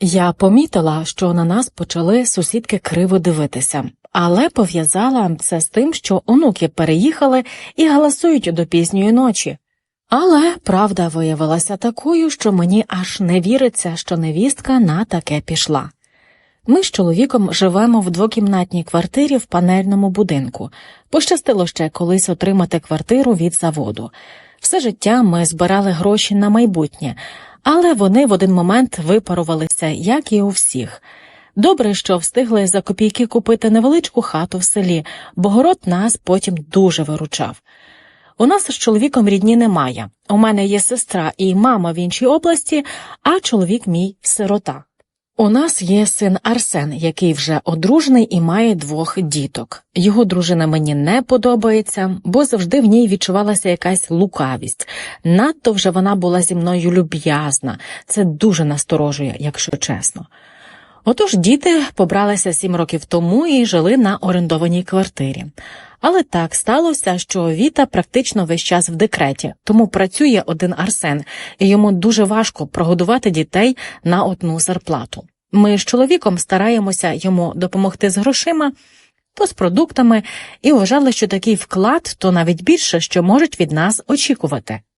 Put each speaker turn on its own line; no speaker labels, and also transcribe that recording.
Я помітила, що на нас почали сусідки криво дивитися, але пов'язала це з тим, що онуки переїхали і галасують до пізньої ночі. Але правда виявилася такою, що мені аж не віриться, що невістка на таке пішла. Ми з чоловіком живемо в двокімнатній квартирі в панельному будинку. Пощастило ще колись отримати квартиру від заводу. Все життя ми збирали гроші на майбутнє, але вони в один момент випарувалися, як і у всіх. Добре, що встигли за копійки купити невеличку хату в селі, бо город нас потім дуже виручав. У нас з чоловіком рідні немає. У мене є сестра і мама в іншій області, а чоловік мій сирота. У нас є син Арсен, який вже одружений і має двох діток. Його дружина мені не подобається, бо завжди в ній відчувалася якась лукавість. Надто вже вона була зі мною люб'язна. Це дуже насторожує, якщо чесно. Отож діти побралися сім років тому і жили на орендованій квартирі. Але так сталося, що Віта практично весь час в декреті, тому працює один Арсен, і йому дуже важко прогодувати дітей на одну зарплату. Ми з чоловіком стараємося йому допомогти з грошима, то з продуктами, і вважали, що такий вклад то навіть більше, що можуть від нас очікувати.